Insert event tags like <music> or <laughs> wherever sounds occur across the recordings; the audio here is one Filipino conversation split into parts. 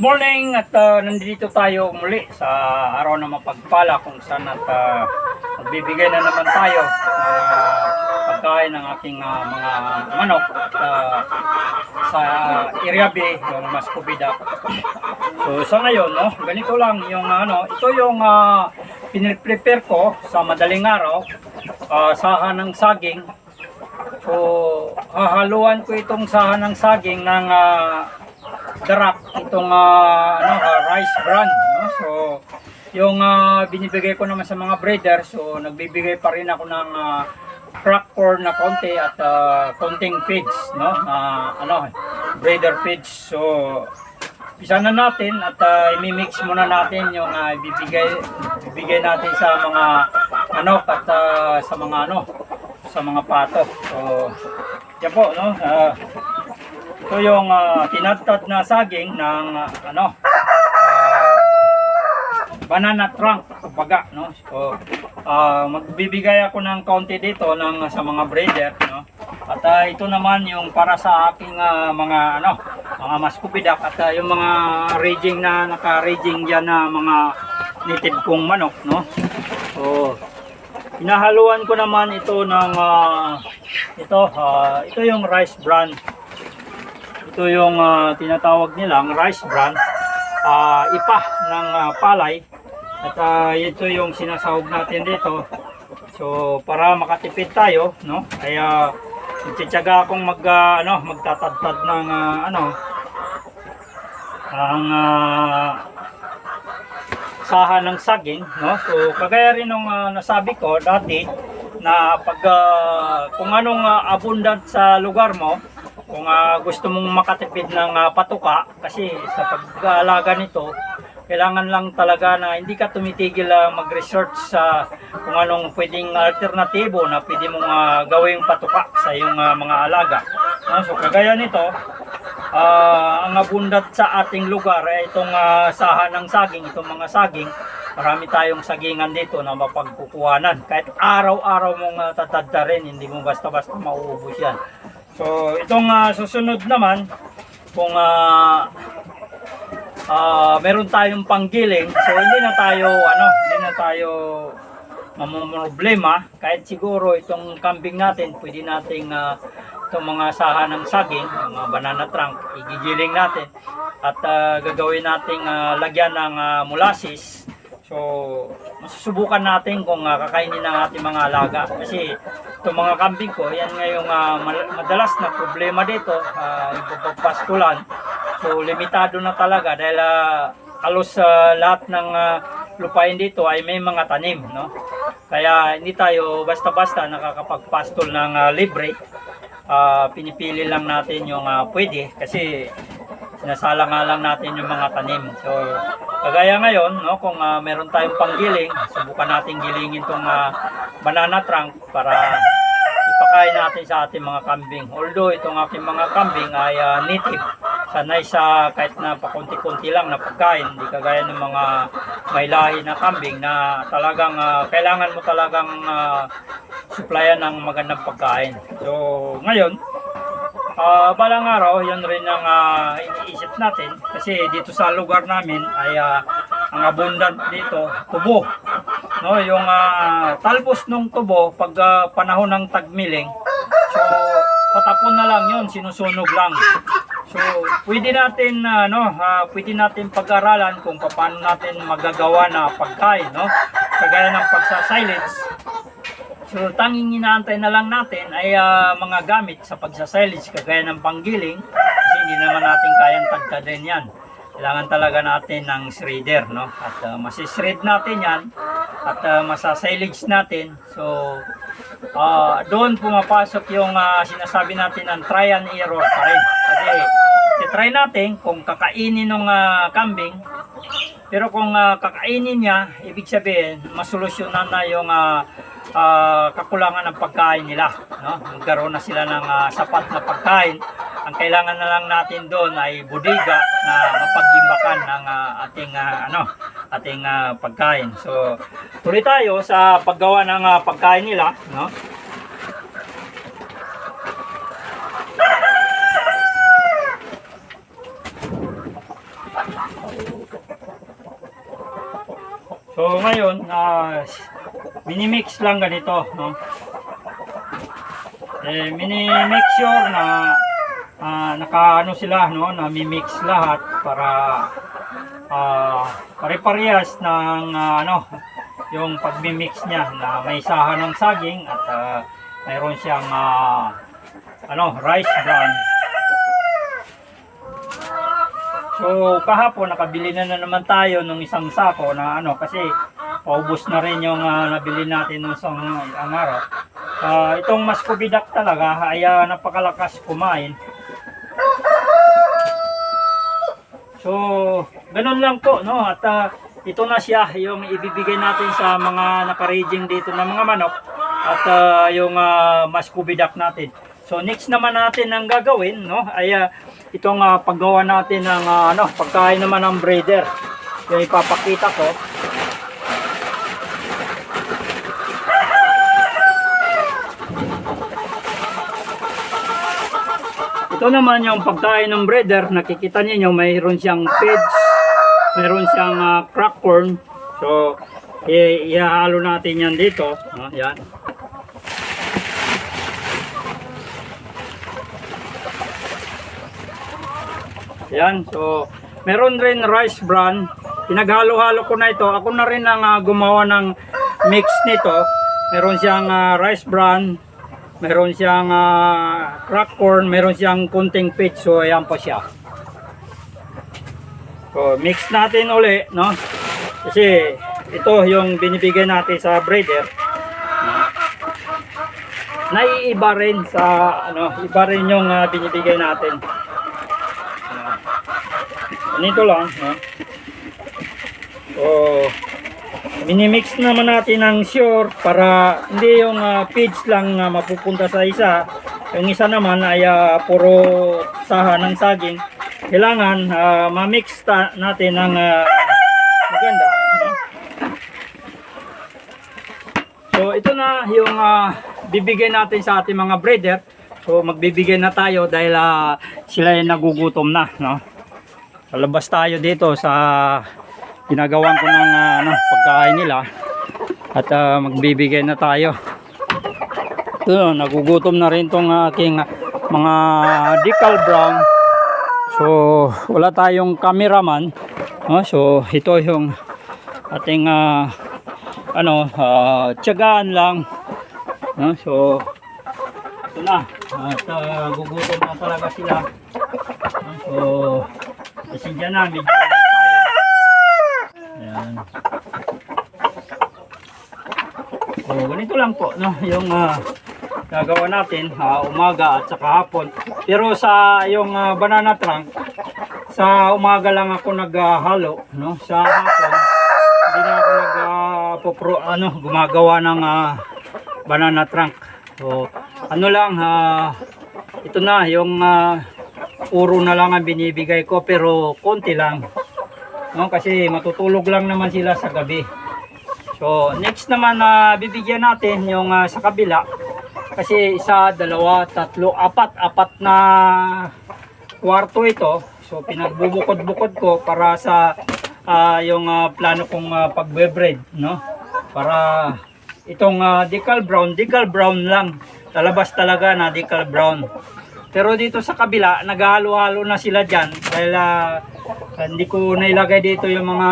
morning at uh, nandito tayo muli sa araw na mapagpala kung saan at uh, magbibigay na naman tayo uh, pagkain ng aking uh, mga manok at, uh, sa area B, yung Mascobida. So sa ngayon, no, ganito lang yung ano, ito yung uh, pinipprepare ko sa madaling araw, uh, saha ng saging. So hahaluan ko itong saha ng saging ng uh, darak itong ah, ano, ah, rice bran no? So yung ah, binibigay ko naman sa mga breeder so nagbibigay pa rin ako ng uh, crack corn na konti at konting feeds no? Na ano breeder feeds. So isa na natin at uh, imimix muna natin yung ah, ibibigay ibibigay natin sa mga manok at ah, sa mga ano sa mga pato. So yan po no? Ah, ito yung uh, tinadtad na saging ng ah, ano ah, banana trunk kumbaga no. So ah, magbibigay ako ng kaunti dito ng sa mga breeder no. At ah, ito naman yung para sa aking ah, mga ano mga maskubidak at ah, yung mga raging na naka-raging diyan na mga native kong manok no. So Inahaluan ko naman ito ng ah, ito ah, ito yung rice bran ito yung ah, tinatawag nilang rice bran, ah, ipa ng ah, palay. At ah, ito yung sinasahog natin dito. So para makatipid tayo, no? Kaya nagtitiyaga akong mag ah, ano, magtatadtad ng ah, ano ang ah, saha ng saging, no? So kagaya rin nung ah, nasabi ko dati na pag ah, kung anong ah, abundant sa lugar mo, kung ah, gusto mong makatipid ng ah, patuka kasi sa pag-aalaga nito kailangan lang talaga na hindi ka tumitigil ah, mag-research sa kung anong pwedeng alternatibo na pwede mong ah, gawing patuka sa iyong ah, mga alaga. No? So kagaya nito, ah, ang abundat sa ating lugar ay itong ah, saha ng saging, itong mga saging. Marami tayong sagingan dito na mapagkukuhanan. Kahit araw-araw mong uh, tataddarin, hindi mo basta-basta mauubos yan. So, itong ah, susunod naman, kung ah, ah, meron tayong panggiling, so hindi na tayo, ano, hindi na tayo mamumroblema. Kahit siguro itong kambing natin, pwede nating ah, itong mga saha ng saging, mga banana trunk, igigiling natin at ah, gagawin nating ah, lagyan ng ah, molasses. So, masusubukan natin kung ah, kakainin ng ating mga alaga. Kasi itong mga kambing ko, yan nga yung ah, madalas na problema dito, uh. So, limitado na talaga dahil ah, halos sa lahat ng ah, lupain dito ay may mga tanim, no? Kaya hindi tayo basta-basta nakakapagpastol ng ah, libre. Ah, pinipili lang natin yung ah, pwede kasi sinasala nga lang natin yung mga tanim. So, kagaya ngayon, no, kung ah, meron tayong panggiling, subukan natin gilingin tong ah, banana trunk para ipakain natin sa ating mga kambing. Although itong aking mga kambing ay ah, native, sanay sa kahit na pakunti-kunti lang na pagkain, hindi kagaya ng mga may lahi na kambing na talagang ah, kailangan mo talagang ah, supplyan ng magandang pagkain. So, ngayon, Ah, balang araw, yun rin ang ah, iniisip natin kasi dito sa lugar namin ay ah, ang abundant dito, tubo. No, yung ah, talbos ng tubo pag ah, panahon ng tagmiling. So, patapon na lang yun, sinusunog lang. So, pwede natin ah, no, ah, pwede natin pag-aralan kung paano natin magagawa na pagkain, no? Kagaya ng pagsa-silage, So, tanging inaantay na lang natin ay ah, mga gamit sa pagsasilage kagaya ng panggiling kasi hindi naman natin kayang tagtadin yan. Kailangan talaga natin ng shredder, no? At uh, masishred natin yan at uh, masasilage natin. So, ah, doon pumapasok yung ah, sinasabi natin ng try and error pa rin. Kasi, try natin kung kakainin ng kambing pero kung ah, kakainin niya, ibig sabihin, masolusyonan na yung ah, uh, kakulangan ng pagkain nila. No? Magkaroon na sila ng uh, sapat na pagkain. Ang kailangan na lang natin doon ay bodega na mapagimbakan ng uh, ating uh, ano ating uh, pagkain. So tuloy tayo sa paggawa ng uh, pagkain nila, no? So ngayon, uh, minimix lang ganito, no? Eh, minimix sure na ah, nakaano sila, no? Nami-mix lahat para ah, pare-parehas ng ah, ano, yung pagmi-mix niya na may saha ng saging at ah, mayroon siyang ah, ano, rice bran. So kahapon nakabili na, na naman tayo nung isang sako na ano kasi paubos na rin yung ah, nabili natin nung isang ang araw. Ah, itong muscovidac talaga ay ah, napakalakas kumain. So, ganun lang po, no? At ah, ito na siya, yung ibibigay natin sa mga naka-raging dito ng mga manok at ah, yung uh, muscovidac natin. So, next naman natin ang gagawin, no? Ay ah, itong ah, paggawa natin ng ah, ano, pagkain naman ng breeder. Yung ipapakita ko. Ito naman yung pagkain ng breeder. Nakikita niyo mayroon siyang feeds, mayroon siyang ah, crack corn. So, ihahalo natin yan dito. No? Yan. Yan. So, meron rin rice bran. Pinaghalo-halo ko na ito. Ako na rin ang ah, gumawa ng mix nito. Meron siyang ah, rice bran, meron siyang ah, crack corn, meron siyang kunting pitch. So, ayan po siya. So, mix natin uli, no? Kasi ito yung binibigay natin sa breeder. Naiiba rin sa ano, iba rin yung ah, binibigay natin. Ah. Ganito lang, no? So, minimix naman natin ng sure para hindi yung uh, feeds lang ah, mapupunta sa isa. Yung isa naman ay ah, puro saha ng saging. Kailangan ah, ma-mix natin ng ah, maganda. So ito na yung ah, bibigay natin sa ating mga breeder. So magbibigay na tayo dahil ah, sila ay nagugutom na, no? Lalabas tayo dito sa ginagawan ko ng ah, ano, pagkain nila at ah, magbibigay na tayo. Ito, nagugutom na rin tong aking ah, mga decal brown. So, wala tayong cameraman. No? So, ito yung ating ah, ano, ah, tiyagaan lang. No? So, ito na. At ah, gugutom na talaga sila. No? So, kasi dyan na, medyo tayo. Ayan. So, ganito lang po, no? Yung ah, gagawa natin, ah, umaga at saka hapon. Pero sa yung ah, banana trunk, sa umaga lang ako naghahalo, no? Sa hapon, hindi na ako nag ah, popro, ano, gumagawa ng ah, banana trunk. So, ano lang, ah, ito na, yung ah, puro na lang ang binibigay ko, pero konti lang. No? Kasi matutulog lang naman sila sa gabi. So, next naman na bibigyan natin yung ah, sa kabila. Kasi isa, dalawa, tatlo, apat, apat na kwarto ito. So, pinagbubukod-bukod ko para sa ah, yung ah, plano kong uh, pagbe-bread, no? Para itong ah, decal brown, decal brown lang. Talabas talaga na decal brown. Pero dito sa kabila, naghahalo-halo na sila dyan dahil ah, hindi ko nailagay dito yung mga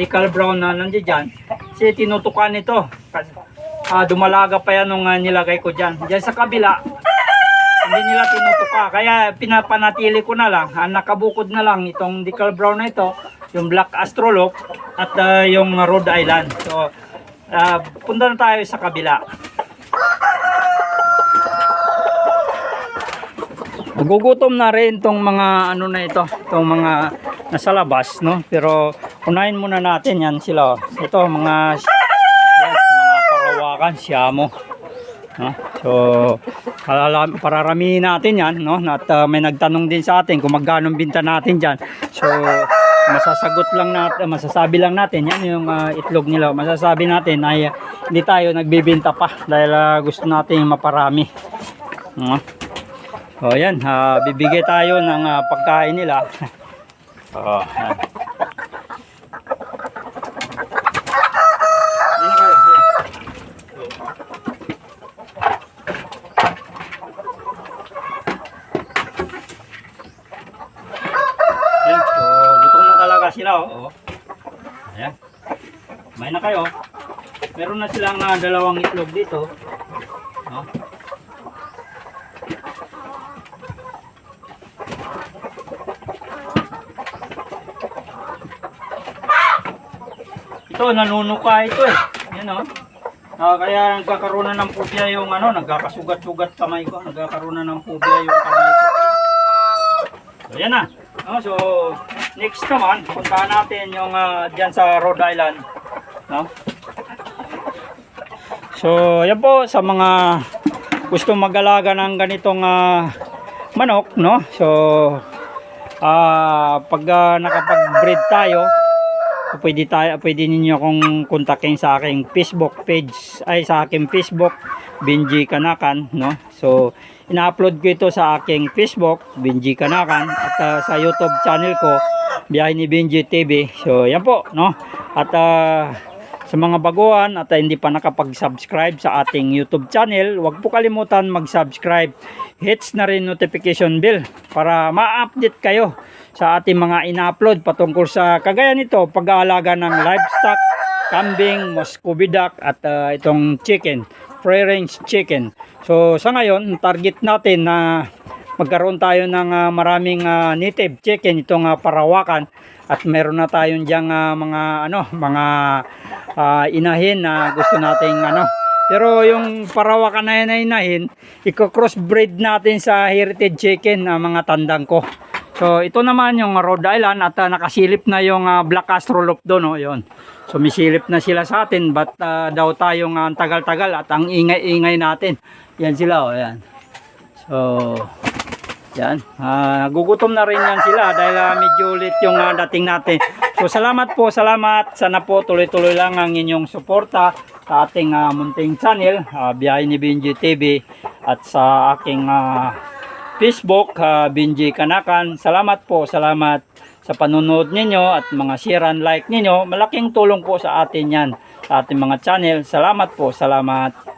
decal brown na nandiyan dyan. Kasi tinutukan ito. Kasi, ah, dumalaga pa yan nung ah, nilagay ko dyan. Dyan sa kabila, hindi nila tinutuka. Kaya pinapanatili ko na lang. Ah, nakabukod na lang itong decal brown na ito, yung black astrolog at ah, yung Rhode Island. So, ah, punta na tayo sa kabila. Nagugutom na rin tong mga ano na ito, tong mga nasa labas, no? Pero unahin muna natin yan sila. oh. Ito mga yan, mga parawakan, siyamo. No? So, pararamihin natin yan, no? At uh, may nagtanong din sa atin kung magkano binta natin diyan. So, masasagot lang natin, masasabi lang natin yan yung uh, itlog nila. Masasabi natin ay hindi tayo nagbibenta pa dahil uh, gusto natin maparami. No? O yan, uh, bibigay tayo ng uh, pagkain nila. <laughs> oh, yan. Oh, sila oh. Ayan. May na kayo. Meron na silang uh, dalawang itlog dito. Oh. Ito, nanunuka ito eh. Yan oh. Ah, kaya nagkakaroon na ng phobia yung ano, nagkakasugat-sugat kamay ko, nagkakaroon na ng phobia yung kamay ko. So, yan na. No, so, next naman, puntahan natin yung ah, dyan sa Rhode Island. No? So, yan po sa mga gusto mag-alaga ng ganitong ah, manok, no? So, ah pag ah, nakapag-breed tayo, pwede tayo pwede ninyo akong kontakin sa aking Facebook page. Ay sa aking Facebook Benji Kanakan no? So ina-upload ko ito sa aking Facebook Benji Kanakan at ah, sa YouTube channel ko Biyahe ni Benji TV so yan po no? At ah, sa mga baguhan at hindi pa nakapag-subscribe sa ating YouTube channel, huwag po kalimutan mag-subscribe. Hits na rin notification bell para ma-update kayo sa ating mga ina-upload patungkol sa kagaya nito, pag-aalaga ng livestock, kambing, Muscovy duck at ah, itong chicken, free range chicken. So sa ngayon, target natin na magkaroon tayo ng ah, maraming ah, native chicken itong ah, parawakan at meron na tayong diyang ah, mga ano mga ah, inahin na gusto nating ano. Pero yung parawakan na yan na inahin i-crossbreed natin sa heritage chicken na mga tandang ko. So ito naman yung Rhode Island at ah, nakasilip na yung ah, Black Astrolop doon oh, yun. Sumisilip na sila sa atin but ah, daw tayong ah, tagal-tagal at ang ingay-ingay natin. Yan sila oh yan. So yan. Ah, gugutom na rin yan sila dahil ah, medyo ulit yung ah, dating natin. So salamat po, salamat. Sana po tuloy-tuloy lang ang inyong suporta sa ating ah, munting channel, ah, Biyahe ni Benji TV at sa aking ah, Facebook, ah, Benji Kanakan. Salamat po, salamat sa panunod ninyo at mga share and like ninyo. Malaking tulong po sa atin yan sa ating mga channel. Salamat po, salamat.